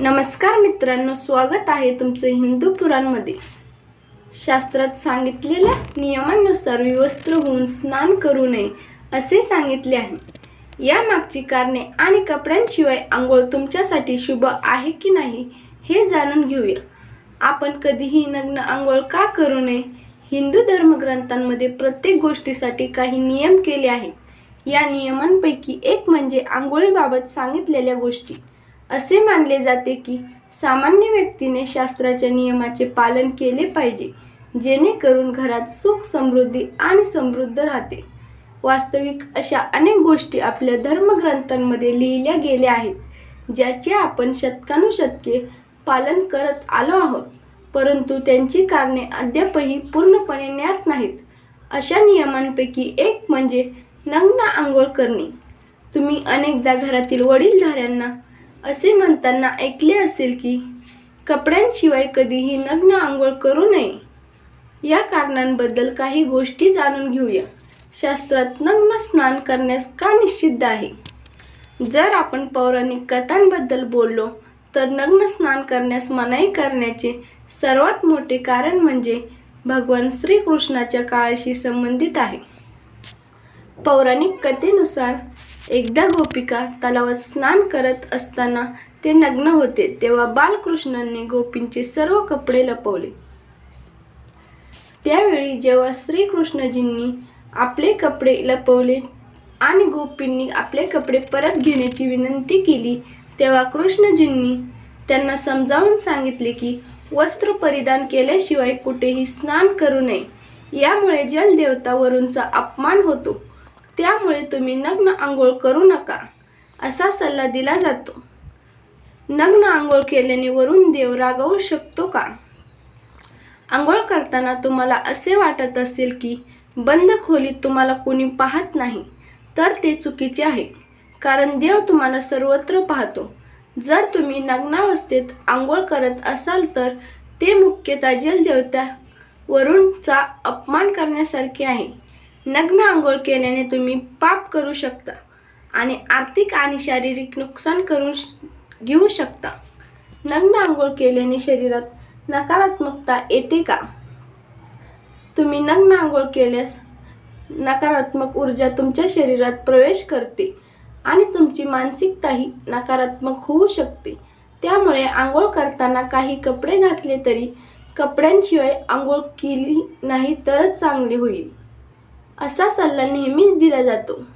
नमस्कार मित्रांनो स्वागत आहे तुमचं हिंदू पुराणमध्ये. शास्त्रात सांगितलेल्या नियमांनुसार विवस्त्र होऊन स्नान करू नये असे सांगितले आहे. या मागची कारणे आणि कपड्यांशिवाय आंघोळ तुमच्यासाठी शुभ आहे की नाही हे जाणून घेऊया. आपण कधीही नग्न आंघोळ का करू नये? हिंदू धर्मग्रंथांमध्ये प्रत्येक गोष्टीसाठी काही नियम केले आहेत. या नियमांपैकी एक म्हणजे आंघोळीबाबत सांगितलेल्या गोष्टी. असे मानले जाते की सामान्य व्यक्तीने शास्त्राच्या नियमाचे पालन केले पाहिजे जेणेकरून घरात सुख समृद्धी आणि समृद्ध राहते. वास्तविक अशा अनेक गोष्टी आपल्या धर्मग्रंथांमध्ये लिहिल्या गेल्या आहेत ज्याचे आपण शतकानुशतके पालन करत आलो आहोत परंतु त्यांची कारणे अद्यापही पूर्णपणे ज्ञात नाहीत. अशा नियमांपैकी एक म्हणजे नग्न आंघोळ करणे. तुम्ही अनेकदा घरातील वडीलधाऱ्यांना असे म्हणताना ऐकले असेल की कपड्यांशिवाय कधीही नग्न आंघोळ करू नये. या कारणांबद्दल काही गोष्टी जाणून घेऊया. शास्त्रात नग्न स्नान करण्यास का निषिद्ध आहे? जर आपण पौराणिक कथांबद्दल बोललो तर नग्न स्नान करण्यास मनाई करण्याचे सर्वात मोठे कारण म्हणजे भगवान श्रीकृष्णाच्या काळाशी संबंधित आहे. पौराणिक कथेनुसार एकदा गोपिका तलावात स्नान करत असताना ते नग्न होते तेव्हा बालकृष्णांनी गोपींचे सर्व कपडे लपवले. त्यावेळी जेव्हा श्रीकृष्णजींनी आपले कपडे लपवले आणि गोपींनी आपले कपडे परत घेण्याची विनंती केली तेव्हा कृष्णजींनी त्यांना समजावून सांगितले की वस्त्र परिधान केल्याशिवाय कुठेही स्नान करू नये. यामुळे जलदेवता वरूनचा अपमान होतो. त्यामुळे तुम्ही नग्न आंघोळ करू नका असा सल्ला दिला जातो. नग्न आंघोळ केल्याने वरून देव रागवू शकतो का? आंघोळ करताना तुम्हाला असे वाटत असेल की बंद खोलीत तुम्हाला कोणी पाहत नाही तर ते चुकीचे आहे. कारण देव तुम्हाला सर्वत्र पाहतो. जर तुम्ही नग्नावस्थेत आंघोळ करत असाल तर ते मुख्यतः जलदेवता वरूनचा अपमान करण्यासारखे आहे. नग्न आंघोळ केल्याने तुम्ही पाप करू शकता आणि आर्थिक आणि शारीरिक नुकसान करून श- घेऊ शकता. नग्न आंघोळ केल्याने शरीरात नकारात्मकता येते का? तुम्ही नग्न आंघोळ केल्यास नकारात्मक ऊर्जा तुमच्या शरीरात प्रवेश करते आणि तुमची मानसिकताही नकारात्मक होऊ शकते. त्यामुळे आंघोळ करताना काही कपडे घातले तरी कपड्यांशिवाय आंघोळ केली नाही तरच चांगले होईल. असा सल्ला नेहमीच दिला जातो.